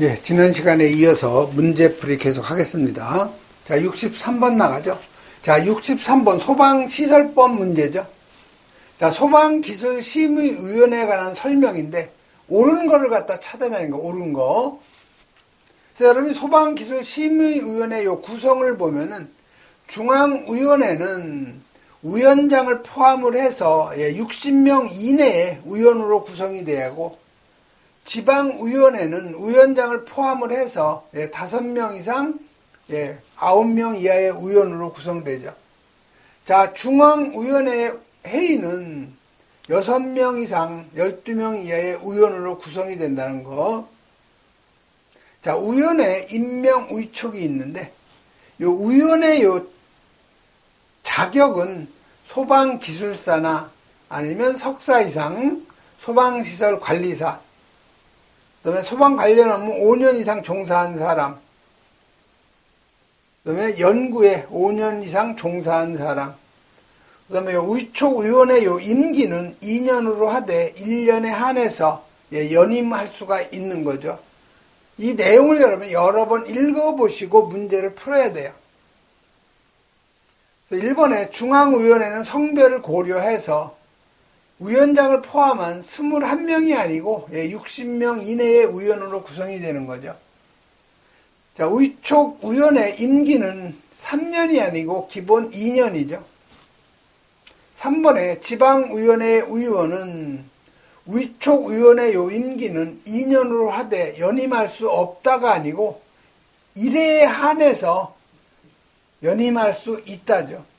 예, 지난 시간에 이어서 문제풀이 계속 하겠습니다. 자, 63번 나가죠. 자, 63번 소방시설법 문제죠. 자, 소방기술심의위원회에 관한 설명인데, 옳은 거를 갖다 찾아내는 거, 옳은 거. 자, 여러분, 소방기술심의위원회 요 구성을 보면은, 중앙위원회는 위원장을 포함을 해서 60명 예, 이내의 위원으로 구성이 되고, 지방위원회는 위원장을 포함을 해서 예, 5명 이상, 예, 9명 이하의 위원으로 구성되죠. 자, 중앙위원회 회의는 6명 이상, 12명 이하의 위원으로 구성이 된다는 거. 자, 위원회 임명 위촉이 있는데, 요 위원회 요 자격은 소방 기술사나 아니면 석사 이상 소방시설 관리사, 그 다음에 소방 관련 업무 5년 이상 종사한 사람, 그 다음에 연구에 5년 이상 종사한 사람, 그 다음에 위촉위원회 요 임기는 2년으로 하되 1년에 한해서 예, 연임할 수가 있는 거죠. 이 내용을 여러분 여러 번 읽어보시고 문제를 풀어야 돼요. 1번에 중앙위원회는 성별을 고려해서 위원장을 포함한 21명이 아니고 60명 예, 이내의 위원으로 구성이 되는 거죠. 자, 위촉위원회 임기는 3년이 아니고 기본 2년이죠. 3번에 지방위원회 위원은 위촉위원회 요 임기는 2년으로 하되 연임할 수 없다가 아니고 1회에 한해서 연임할 수 있다죠.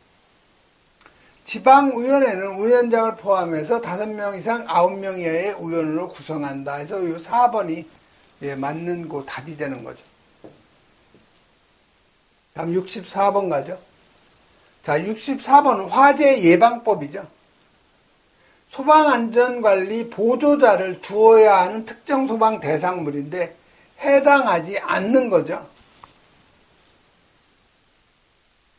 지방위원회는 위원장을 포함해서 5명 이상 9명 이하의 위원으로 구성한다. 해서 이 4번이 예, 맞는 고 답이 되는 거죠. 다음 64번 가죠. 자, 64번은 화재 예방법이죠. 소방안전관리 보조자를 두어야 하는 특정 소방 대상물인데 해당하지 않는 거죠.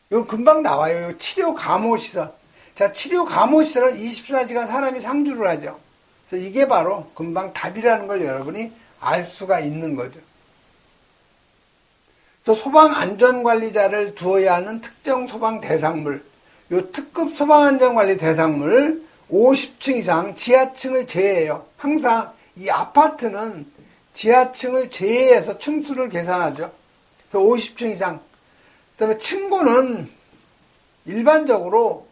이거 금방 나와요. 치료 감호시설. 자, 치료 감호시설은 24시간 사람이 상주를 하죠. 그래서 이게 바로 금방 답이라는 걸 여러분이 알 수가 있는 거죠. 그래서 소방 안전관리자를 두어야 하는 특정 소방 대상물, 요 특급 소방 안전관리 대상물 50층 이상 지하층을 제외해요. 항상 이 아파트는 지하층을 제외해서 층수를 계산하죠. 그래서 50층 이상. 그 다음에 층고는 일반적으로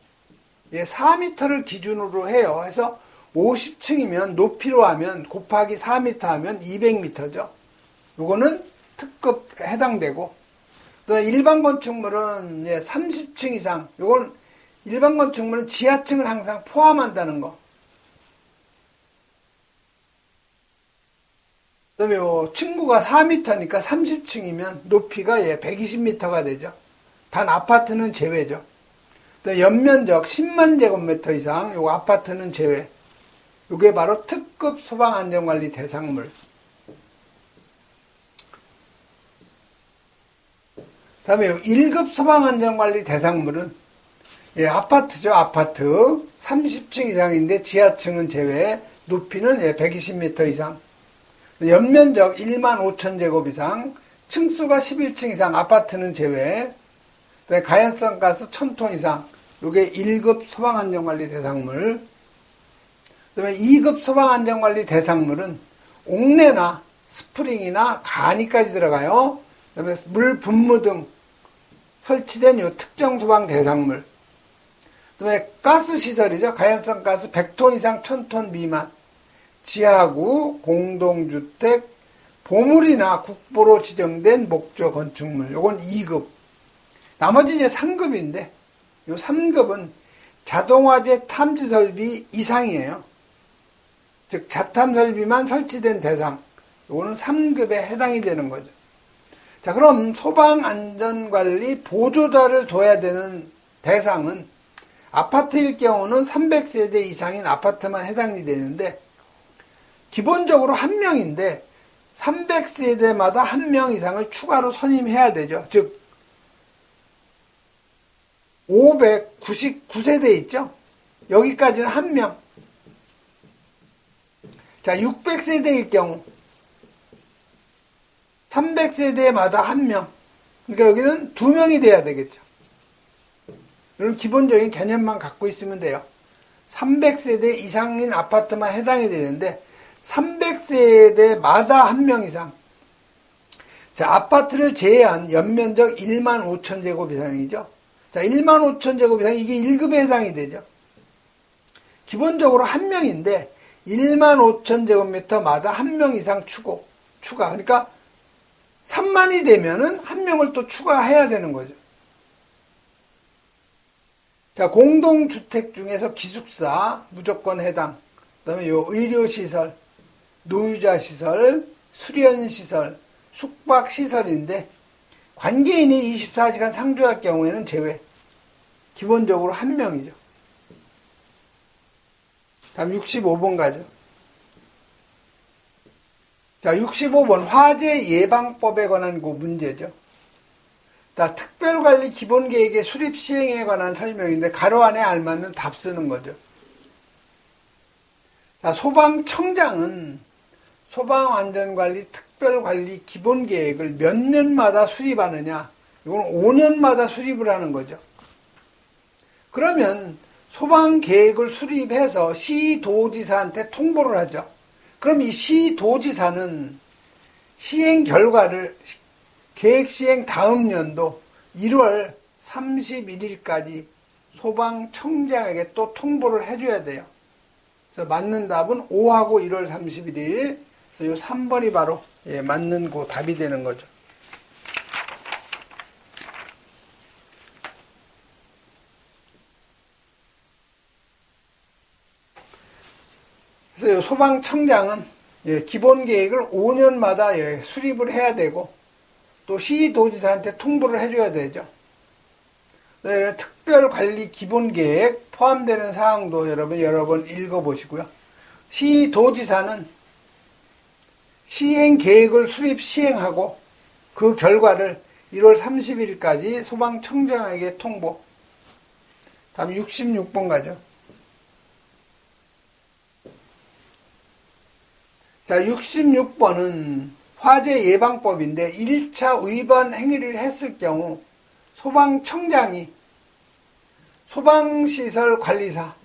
4m를 예, 기준으로 해요. 해서 50층이면 높이로 하면 곱하기 4m 하면 200m죠. 요거는 특급 해당되고 또 일반 건축물은 30층 이상 요건 일반 건축물은 지하층을 항상 포함한다는 거. 그다음에 요 층고가 4m니까 30층이면 높이가 120m가 되죠. 단 아파트는 제외죠. 연면적 10만 제곱미터 이상 요 아파트는 제외. 이게 바로 특급 소방안전관리 대상물. 다음에 1급 소방안전관리 대상물은 예, 아파트죠, 아파트. 30층 이상인데 지하층은 제외, 높이는 예, 120m 이상. 연면적 1만 5천 제곱 이상, 층수가 11층 이상, 아파트는 제외. 가연성 가스 1000톤 이상. 이게 1급 소방안전관리 대상물. 그다음에 2급 소방안전관리 대상물은 옥내나 스프링이나 간이까지 들어가요. 그다음에 물 분무 등 설치된 요 특정 소방 대상물. 그다음에 가스 시설이죠. 가연성 가스 100톤 이상 1000톤 미만. 지하구, 공동주택, 보물이나 국보로 지정된 목조 건축물. 요건 2급. 나머지 이제 3급인데 요 3급은 자동화재 탐지 설비 이상이에요. 즉 자탐 설비만 설치된 대상. 요거는 3급에 해당이 되는 거죠. 자, 그럼 소방 안전관리 보조자를 둬야 되는 대상은 아파트일 경우는 300세대 이상인 아파트만 해당이 되는데 기본적으로 한 명인데 300세대마다 한 명 이상을 추가로 선임해야 되죠. 즉 599세대 있죠? 여기까지는 한 명. 자, 600세대일 경우 300세대마다 한 명. 그러니까 여기는 두 명이 돼야 되겠죠. 이런 기본적인 개념만 갖고 있으면 돼요. 300세대 이상인 아파트만 해당이 되는데 300세대마다 한 명 이상. 자, 아파트를 제외한 연면적 1만 5천 제곱 이상이죠. 자, 1만 5천 제곱 이상 이게 1급에 해당이 되죠. 기본적으로 한 명인데 1만 5천 제곱미터마다 한 명 이상 추고 추가. 그러니까 3만이 되면은 한 명을 또 추가해야 되는 거죠. 자, 공동주택 중에서 기숙사 무조건 해당. 그다음에 요 의료시설, 노유자시설, 수련시설, 숙박시설인데 관계인이 24시간 상주할 경우에는 제외. 기본적으로 한 명이죠. 다음 65번 가죠. 자, 65번 화재 예방법에 관한 그 문제죠. 자, 특별관리 기본계획의 수립 시행에 관한 설명인데 가로 안에 알맞는 답 쓰는 거죠. 자, 소방청장은 소방안전관리 특 별관리 기본계획을 몇 년마다 수립하느냐? 이건 5년마다 수립을 하는 거죠. 그러면 소방계획을 수립해서 시도지사한테 통보를 하죠. 그럼 이 시도지사는 시행 결과를 계획 시행 다음 연도 1월 31일까지 소방청장에게 또 통보를 해줘야 돼요. 그래서 맞는 답은 5하고 1월 31일. 그래서 이 3번이 바로 예, 맞는 그 답이 되는 거죠. 그래서 소방청장은 예, 기본 계획을 5년마다 예, 수립을 해야 되고 또 시도지사한테 통보를 해줘야 되죠. 네, 특별관리 기본계획 포함되는 사항도 여러분 여러 번 읽어보시고요. 시도지사는 시행 계획을 수립 시행하고 그 결과를 1월 30일까지 소방청장에게 통보. 다음 66번 가죠. 자, 66번은 화재 예방법인데 1차 위반 행위를 했을 경우 소방청장이 소방시설 관리사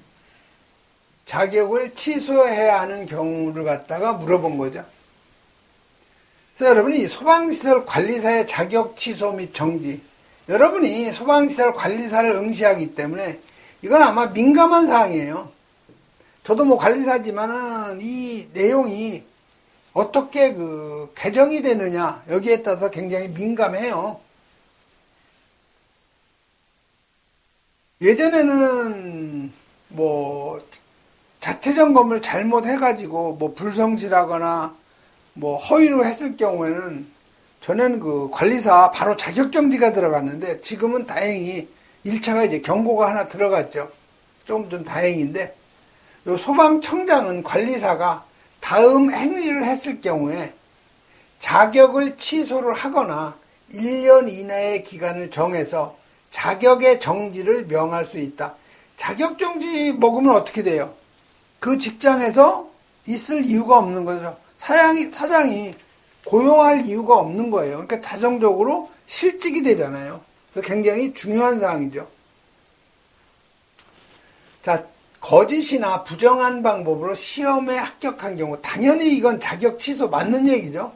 자격을 취소해야 하는 경우를 갖다가 물어본 거죠. 여러분이 소방시설 관리사의 자격 취소 및 정지 여러분이 소방시설 관리사를 응시하기 때문에 이건 아마 민감한 사항이에요. 저도 뭐 관리사지만은 이 내용이 어떻게 그 개정이 되느냐 여기에 따라서 굉장히 민감해요. 예전에는 뭐 자체 점검을 잘못해가지고 뭐 불성실하거나 뭐 허위로 했을 경우에는 저는 그 관리사 바로 자격정지가 들어갔는데 지금은 다행히 1차가 이제 경고가 하나 들어갔죠. 좀 좀 다행인데 요 소방청장은 관리사가 다음 행위를 했을 경우에 자격을 취소를 하거나 1년 이내의 기간을 정해서 자격의 정지를 명할 수 있다. 자격 정지 먹으면 어떻게 돼요? 그 직장에서 있을 이유가 없는 거죠. 사장이, 사장이 고용할 이유가 없는 거예요. 그러니까 다정적으로 실직이 되잖아요. 그래서 굉장히 중요한 사항이죠. 자, 거짓이나 부정한 방법으로 시험에 합격한 경우 당연히 이건 자격 취소 맞는 얘기죠.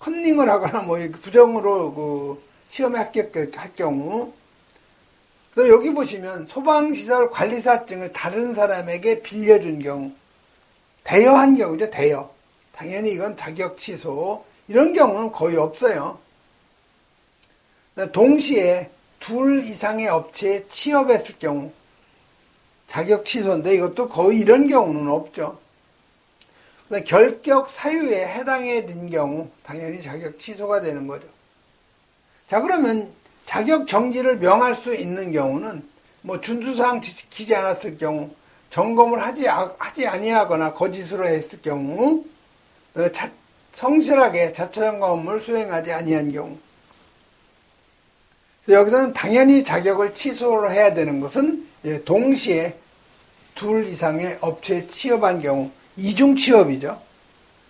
컨닝을 하거나 뭐 부정으로 그 시험에 합격할 경우 여기 보시면 소방시설 관리사증을 다른 사람에게 빌려준 경우 대여한 경우죠 대여 당연히 이건 자격 취소 이런 경우는 거의 없어요 동시에 둘 이상의 업체에 취업했을 경우 자격 취소인데 이것도 거의 이런 경우는 없죠. 결격 사유에 해당해 든 경우 당연히 자격 취소가 되는 거죠. 자 그러면 자격 정지를 명할 수 있는 경우는 뭐 준수사항 지키지 않았을 경우 점검을 하지 하지 아니하거나 거짓으로 했을 경우 어, 자, 성실하게 자체 점검을 수행하지 아니한 경우 여기서는 당연히 자격을 취소를 해야 되는 것은 예, 동시에 둘 이상의 업체에 취업한 경우 이중 취업이죠.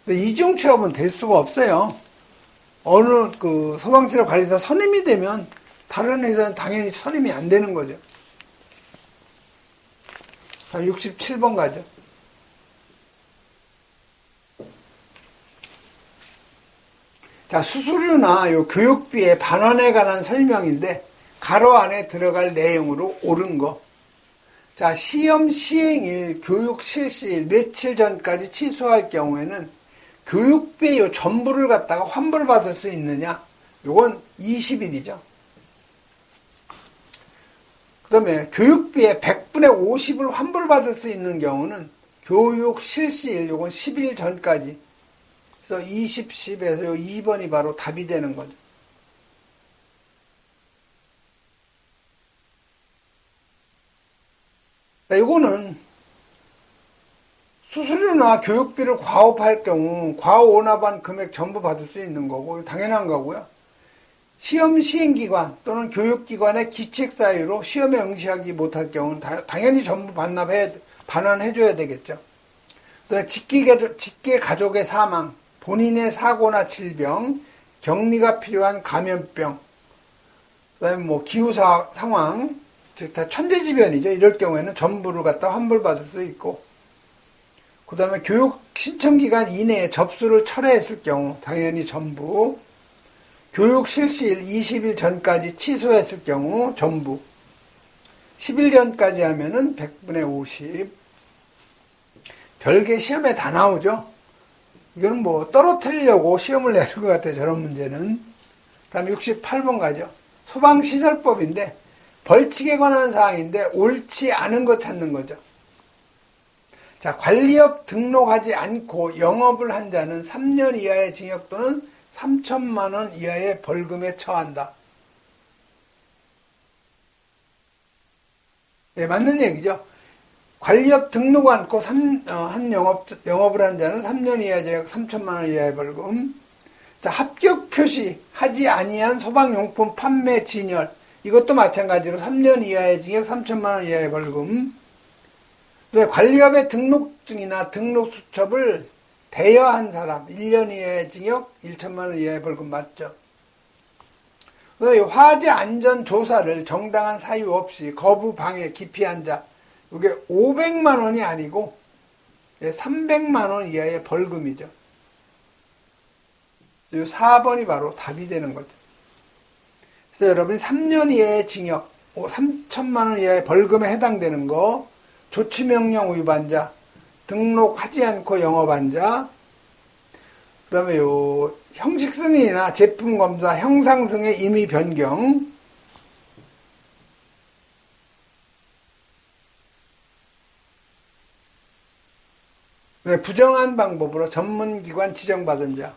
이중 취업은 될 수가 없어요. 어느 그 소방치료 관리사 선임이 되면 다른 회사는 당연히 선임이 안 되는 거죠. 67번 가죠. 자, 수수료나 요 교육비의 반환에 관한 설명인데 가로 안에 들어갈 내용으로 옳은 거. 자, 시험 시행일, 교육 실시일 며칠 전까지 취소할 경우에는 교육비 요 전부를 갖다가 환불받을 수 있느냐? 요건 20일이죠. 그 다음에 교육비의 100분의 50을 환불받을 수 있는 경우는 교육 실시일, 요건 10일 전까지. 그래서 20, 10에서 요 2번이 바로 답이 되는 거죠. 자, 이거는 수수료나 교육비를 과업할 경우 과오납한 금액 전부 받을 수 있는 거고 당연한 거고요. 시험 시행기관 또는 교육기관의 기책 사유로 시험에 응시하기 못할 경우는 당연히 전부 반납해 반환해줘야 되겠죠. 직계, 직계 가족의 사망, 본인의 사고나 질병, 격리가 필요한 감염병, 그다음에 뭐 기후 상황, 즉 다 천재지변이죠. 이럴 경우에는 전부를 갖다 환불받을 수 있고, 그 다음에 교육 신청 기간 이내에 접수를 철회했을 경우 당연히 전부, 교육 실시일 20일 전까지 취소했을 경우 전부, 10일 전까지 하면은 100분의 50, 별개 시험에 다 나오죠. 이건 뭐 떨어뜨리려고 시험을 내는 것 같아요. 저런 문제는. 다음 68번 가죠. 소방시설법인데 벌칙에 관한 사항인데 옳지 않은 것 찾는 거죠. 자, 관리업 등록하지 않고 영업을 한 자는 3년 이하의 징역 또는 3천만 원 이하의 벌금에 처한다. 네, 맞는 얘기죠. 관리업 등록 않고 3, 어, 한 영업, 영업을 한 자는 3년 이하 징역 3천만 원 이하의 벌금. 자, 합격 표시 하지 아니한 소방용품 판매 진열. 이것도 마찬가지로 3년 이하의 징역 3천만 원 이하의 벌금. 또 관리업의 등록 증이나 등록 수첩을 대여한 사람 1년 이하의 징역 1천만 원 이하의 벌금 맞죠. 화재 안전 조사를 정당한 사유 없이 거부 방해 기피한 자 이게 500만 원이 아니고 300만 원 이하의 벌금이죠. 이 4번이 바로 답이 되는 거죠. 그래서 여러분이 3년 이하의 징역, 3천만 원 이하의 벌금에 해당되는 거, 조치명령 위반자, 등록하지 않고 영업한 자, 그 다음에 요 형식 승인이나 제품 검사, 형상 승의 임의 변경, 네, 부정한 방법으로 전문기관 지정받은 자.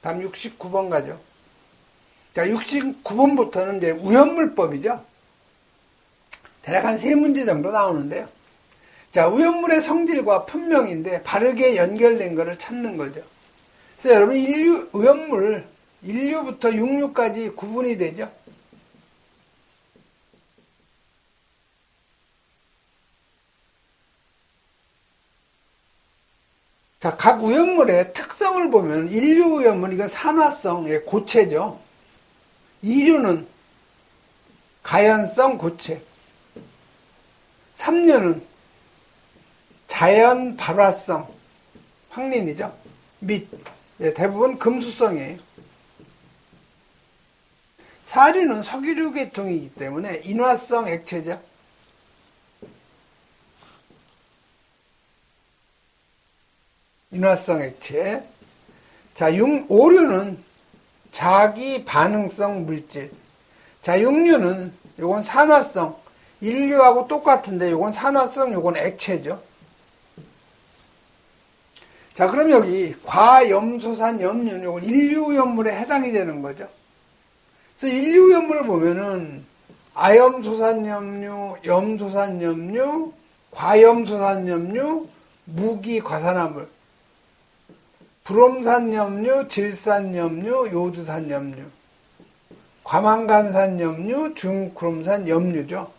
다음 69번 가죠. 자, 69번부터는 이제 우연물법이죠. 대략 한 세 문제 정도 나오는데요. 자, 우연물의 성질과 분명인데 바르게 연결된 것을 찾는 거죠. 그래서 여러분 인류 우연물 인류부터 육류까지 구분이 되죠. 자, 각 우연물의 특성을 보면 인류 우연물 이건 산화성의 고체죠. 이류는 가연성 고체. 3년은 자연 발화성 황린이죠. 및 예, 대부분 금수성이에요. 사류는 석유류 계통이기 때문에 인화성 액체죠. 인화성 액체. 자, 육, 오류는 자기 반응성 물질. 자, 육류는 요건 산화성. 인류하고 똑같은데 요건 산화성, 요건 액체죠. 자, 그럼 여기 과염소산 염류, 요건 인류염물에 해당이 되는 거죠. 그래서 인류염물을 보면은 아염소산염류, 염소산염류, 과염소산염류, 무기과산화물 브롬산염류, 질산염류, 요두산염류, 과망간산염류, 중크롬산염류죠.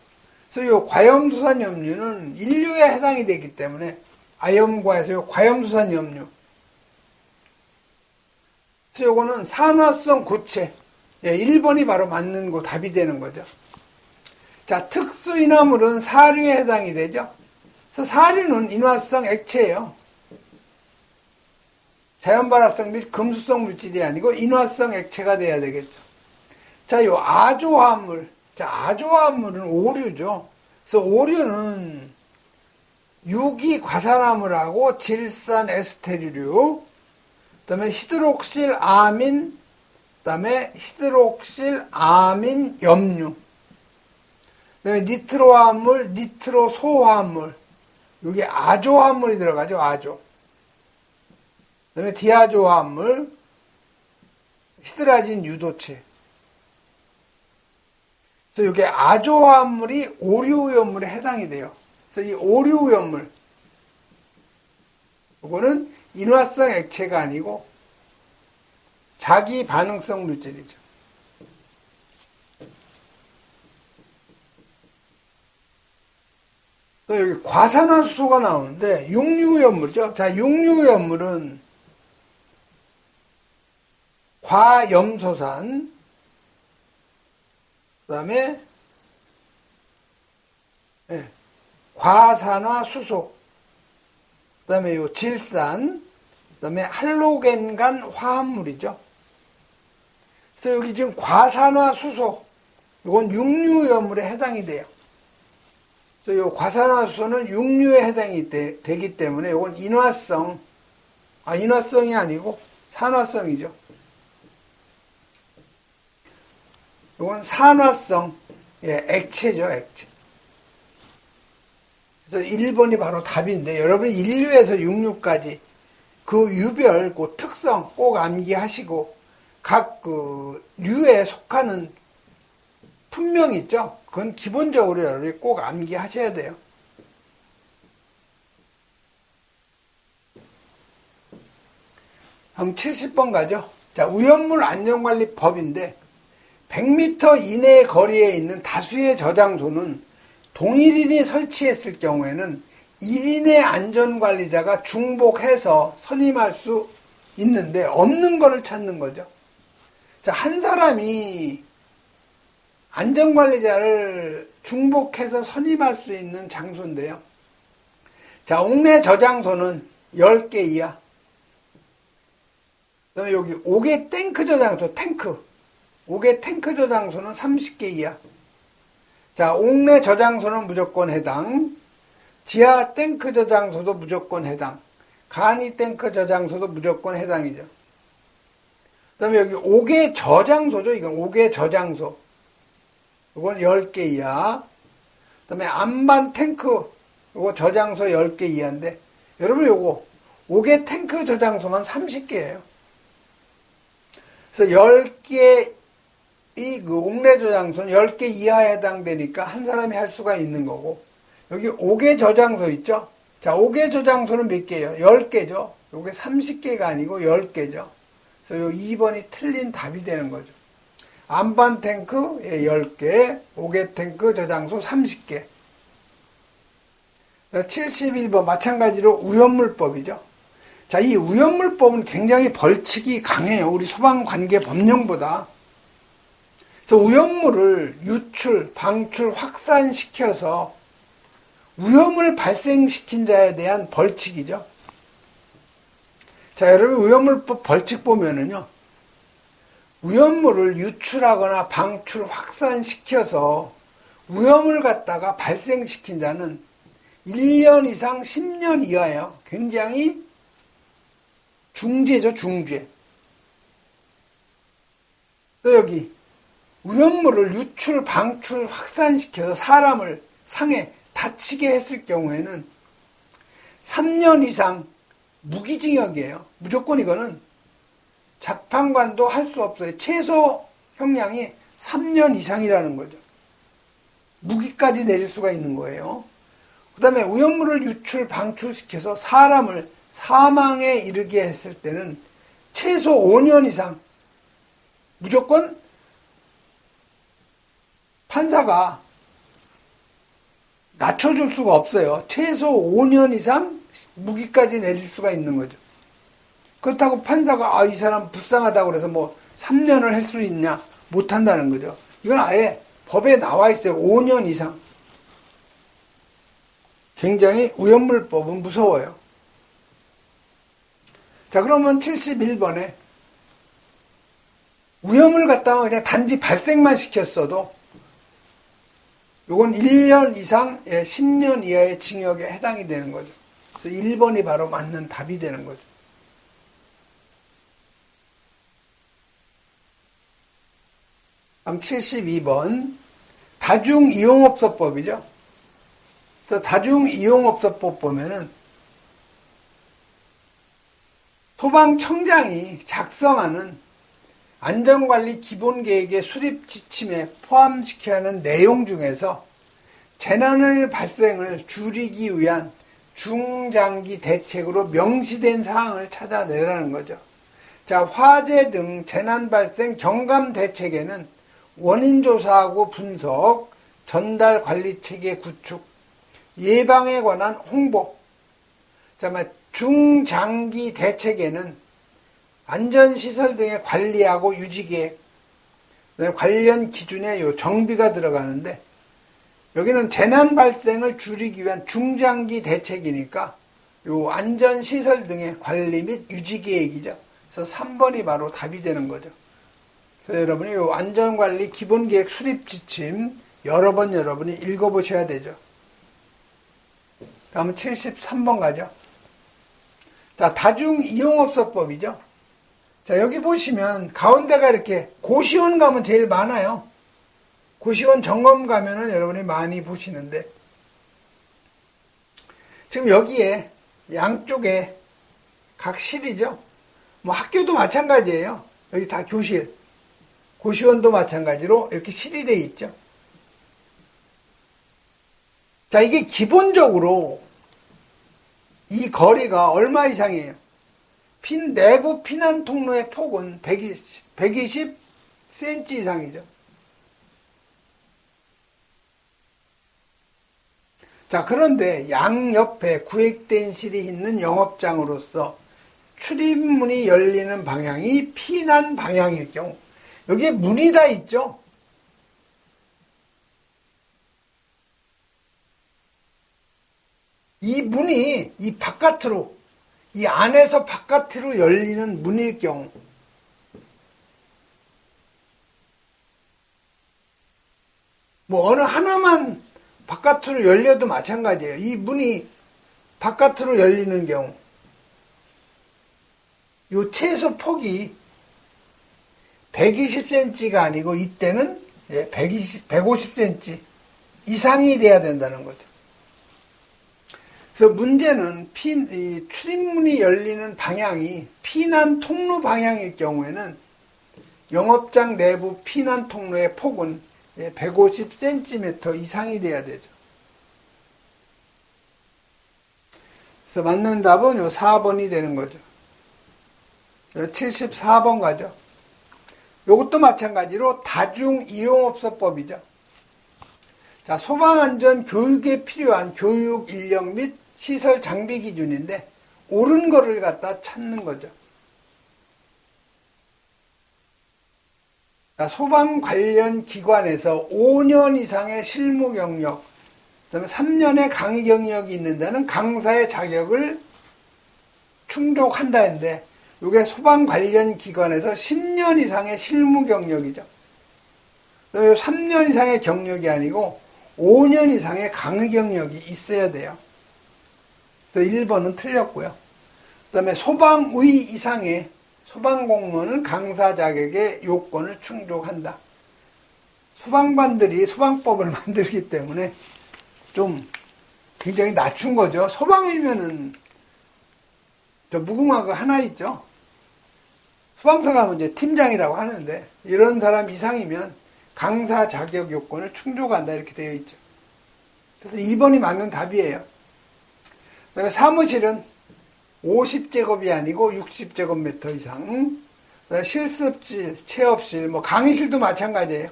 그래서 이 과염수산염류는 인류에 해당이 되기 때문에 아염과에서 과염수산 염류 그래서 요거는 산화성 고체. 예, 1번이 바로 맞는 거 답이 되는 거죠. 자, 특수 인화물은 사류에 해당이 되죠. 그래서 사류는 인화성 액체예요. 자연발화성 및 금수성 물질이 아니고 인화성 액체가 돼야 되겠죠. 자, 요 아조화합물. 자, 아조화합물은 오류죠. 그래서 오류는 유기 과산화물하고 질산 에스테르류, 그 다음에 히드록실 아민, 그 다음에 히드록실 아민 염류, 그 다음에 니트로화합물, 니트로소화합물, 여기 아조화합물이 들어가죠, 아조. 그 다음에 디아조화합물, 히드라진 유도체. 그래서 이게 아조화합물이 오류오염물에 해당이 돼요. 그래서 이 오류오염물, 이거는 인화성 액체가 아니고 자기 반응성 물질이죠. 또 여기 과산화수소가 나오는데 육류염물이죠. 자, 육류염물은 과염소산, 그 다음에 네, 과산화 수소, 그 다음에 요 질산, 그 다음에 할로겐간 화합물이죠. 그래서 여기 지금 과산화 수소, 이건 육류염물에 해당이 돼요. 그래서 이 과산화 수소는 육류에 해당이 되, 기 때문에 이건 인화성, 아, 인화성이 아니고 산화성이죠. 이건 산화성, 예, 액체죠, 액체. 그래서 1번이 바로 답인데, 여러분 인류에서 육류까지 그 유별, 그 특성 꼭 암기하시고, 각 그 류에 속하는 품명 있죠? 그건 기본적으로 여러분이 꼭 암기하셔야 돼요. 다음 70번 가죠. 자, 우연물 안전관리법인데 100m 이내 거리에 있는 다수의 저장소는 동일인이 설치했을 경우에는 1인의 안전관리자가 중복해서 선임할 수 있는데 없는 거를 찾는 거죠. 자, 한 사람이 안전관리자를 중복해서 선임할 수 있는 장소인데요. 자, 옥내 저장소는 10개 이하. 여기 옥외 탱크 저장소, 탱크. 옥외 탱크 저장소는 30개 이하. 자, 옥내 저장소는 무조건 해당. 지하 탱크 저장소도 무조건 해당. 간이 탱크 저장소도 무조건 해당이죠. 그 다음에 여기 옥외 저장소죠. 이건 옥외 저장소. 이건 10개 이하. 그 다음에 안반 탱크, 이거 저장소 10개 이하인데, 여러분 요거, 5개 탱크 저장소만 30개예요. 그래서 10개, 이그 옥내 저장소는 10개 이하에 해당되니까 한 사람이 할 수가 있는 거고, 여기 5개 저장소 있죠? 자, 5개 저장소는 몇 개예요? 10개죠? 요게 30개가 아니고 10개죠. 그래서 요 2번이 틀린 답이 되는 거죠. 안반 탱크 10개, 5개 탱크 저장소 30개. 71번 마찬가지로 우연물법이죠. 자, 이 우연물법은 굉장히 벌칙이 강해요. 우리 소방관계 법령보다. 그래서 우연물을 유출, 방출, 확산시켜서 위험을 발생시킨 자에 대한 벌칙이죠. 자, 여러분 위험물법 벌칙 보면은요. 위험물을 유출하거나 방출, 확산시켜서 위험을 갖다가 발생시킨 자는 1년 이상 10년 이하예요. 굉장히 중죄죠, 중죄. 또 여기 위험물을 유출, 방출, 확산시켜서 사람을 상해 다치게 했을 경우에는 3년 이상 무기징역이에요. 무조건 이거는 재판관도 할 수 없어요. 최소 형량이 3년 이상이라는 거죠. 무기까지 내릴 수가 있는 거예요. 그 다음에 위험물을 유출, 방출시켜서 사람을 사망에 이르게 했을 때는 최소 5년 이상 무조건 판사가 낮춰줄 수가 없어요. 최소 5년 이상 무기까지 내릴 수가 있는 거죠. 그렇다고 판사가 아 이 사람 불쌍하다고 그래서 뭐 3년을 할 수 있냐 못 한다는 거죠. 이건 아예 법에 나와 있어요. 5년 이상. 굉장히 우연물법은 무서워요. 자 그러면 71번에 우염을 갖다가 그냥 단지 발생만 시켰어도 요건 1년 이상, 예, 10년 이하의 징역에 해당이 되는 거죠. 그래서 1번이 바로 맞는 답이 되는 거죠. 다음 72번 다중이용업소법이죠. 그래서 다중이용업소법 보면은 소방청장이 작성하는 안전관리 기본계획의 수립 지침에 포함시켜야 하는 내용 중에서 재난을 발생을 줄이기 위한 중장기 대책으로 명시된 사항을 찾아내라는 거죠. 자, 화재 등 재난 발생 경감 대책에는 원인 조사하고 분석, 전달 관리 체계 구축, 예방에 관한 홍보, 자, 중장기 대책에는 안전시설 등의 관리하고 유지계획, 관련 기준에 요 정비가 들어가는데 여기는 재난 발생을 줄이기 위한 중장기 대책이니까 요 안전시설 등의 관리 및 유지계획이죠. 그래서 3번이 바로 답이 되는 거죠. 그래서 여러분이 요 안전관리 기본계획 수립 지침 여러 번 여러분이 읽어보셔야 되죠. 다음은 73번 가죠. 자, 다중이용업소법이죠. 자, 여기 보시면 가운데가 이렇게 고시원 가면 제일 많아요. 고시원 점검 가면은 여러분이 많이 보시는데 지금 여기에 양쪽에 각 실이죠. 뭐 학교도 마찬가지예요. 여기 다 교실. 고시원도 마찬가지로 이렇게 실이 되어 있죠. 자, 이게 기본적으로 이 거리가 얼마 이상이에요? 핀 내부 피난 통로의 폭은 120, 120cm 이상이죠. 자, 그런데 양옆에 구획된 실이 있는 영업장으로서 출입문이 열리는 방향이 피난 방향일 경우, 여기에 문이 다 있죠? 이 문이 이 바깥으로 이 안에서 바깥으로 열리는 문일 경우 뭐 어느 하나만 바깥으로 열려도 마찬가지예요. 이 문이 바깥으로 열리는 경우 이 최소 폭이 120cm가 아니고 이때는 120, 150cm 이상이 돼야 된다는 거죠. 그래서 문제는 피, 출입문이 열리는 방향이 피난 통로 방향일 경우에는 영업장 내부 피난 통로의 폭은 150cm 이상이 돼야 되죠. 그래서 맞는 답은 요 4번이 되는 거죠. 74번 가죠. 이것도 마찬가지로 다중이용업소법이죠. 자, 소방안전 교육에 필요한 교육 인력 및 시설 장비 기준인데 옳은 거를 갖다 찾는 거죠. 소방 관련 기관에서 5년 이상의 실무 경력, 그다음에 3년의 강의 경력이 있는 데는 강사의 자격을 충족한다 했는데 이게 소방 관련 기관에서 10년 이상의 실무 경력이죠. 3년 이상의 경력이 아니고 5년 이상의 강의 경력이 있어야 돼요. 그래서 1번은 틀렸고요. 그 다음에 소방의 이상의 소방공무원은 강사 자격의 요건을 충족한다. 소방관들이 소방법을 만들기 때문에 좀 굉장히 낮춘 거죠. 소방이면은 저 무궁화가 하나 있죠. 소방사가 이제 팀장이라고 하는데 이런 사람 이상이면 강사 자격 요건을 충족한다 이렇게 되어 있죠. 그래서 2번이 맞는 답이에요. 그다음에 사무실은 50제곱이 아니고 60제곱미터 이상. 실습실, 체업실, 뭐 강의실도 마찬가지예요.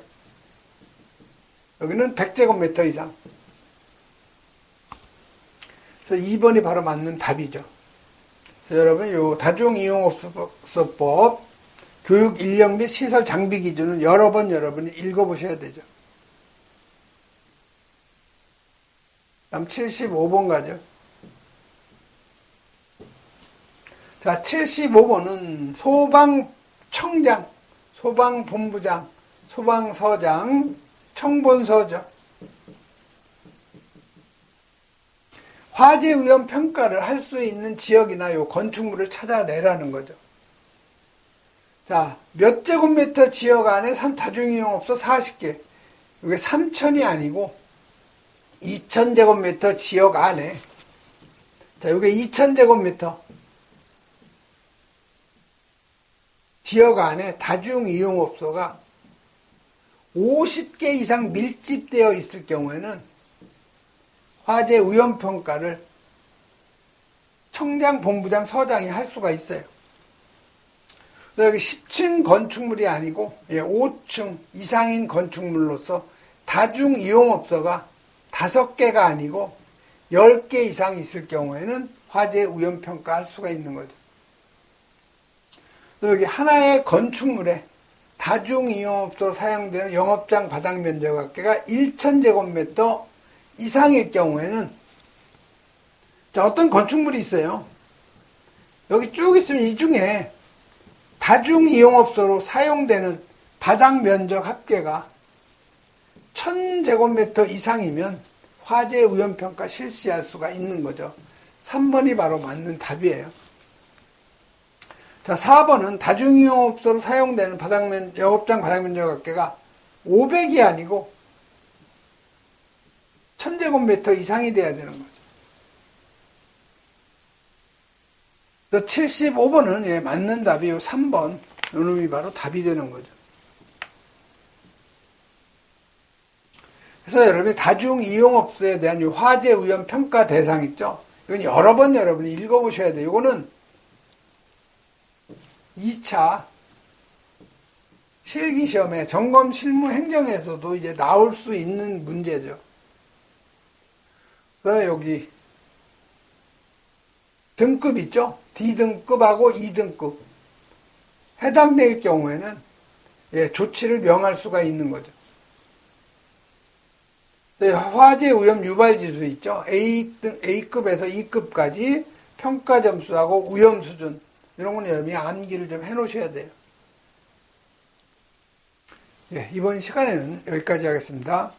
여기는 100제곱미터 이상. 그래서 2번이 바로 맞는 답이죠. 그래서 여러분 요 다중이용업소법 교육 인력 및 시설 장비 기준은 여러 번 여러분이 읽어보셔야 되죠. 다음 75번 가죠. 자, 75번은 소방청장, 소방본부장, 소방서장, 청본서죠. 화재 위험 평가를 할 수 있는 지역이나 요 건축물을 찾아내라는 거죠. 자, 몇 제곱미터 지역 안에 다중이용업소 40개. 이게 3천이 아니고 2,000제곱미터 지역 안에 자, 이게 2,000제곱미터 지역 안에 다중이용업소가 50개 이상 밀집되어 있을 경우에는 화재 위험평가를 청장, 본부장, 서장이 할 수가 있어요. 여기 10층 건축물이 아니고 5층 예, 이상인 건축물로서 다중이용업소가 5개가 아니고 10개 이상 있을 경우에는 화재 위험평가 할 수가 있는 거죠. 여기 하나의 건축물에 다중이용업소로 사용되는 영업장 바닥 면적 합계가 1,000제곱미터 이상일 경우에는 자, 어떤 건축물이 있어요. 여기 쭉 있으면 이 중에 다중이용업소로 사용되는 바닥 면적 합계가 1000제곱미터 이상이면 화재 위험평가 실시할 수가 있는 거죠. 3번이 바로 맞는 답이에요. 자, 4번은 다중이용업소로 사용되는 바닥면, 영업장 바닥면적 합계가 500이 아니고 1000제곱미터 이상이 돼야 되는 거죠. 75번은 예, 맞는 답이 3번. 요놈이 바로 답이 되는 거죠. 그래서 여러분이 다중이용업소에 대한 화재 위험 평가 대상 있죠? 이건 여러 번 여러분이 읽어보셔야 돼요. 이거는 2차 실기시험에 점검 실무 행정에서도 이제 나올 수 있는 문제죠. 그 여기 등급 있죠? D등급하고 2등급 해당될 경우에는 예, 조치를 명할 수가 있는 거죠. 화재 위험 유발 지수 있죠? A등, A급에서 2급까지 평가 점수하고 위험 수준 이런 건 여러분이 암기를 좀 해놓으셔야 돼요. 예, 이번 시간에는 여기까지 하겠습니다.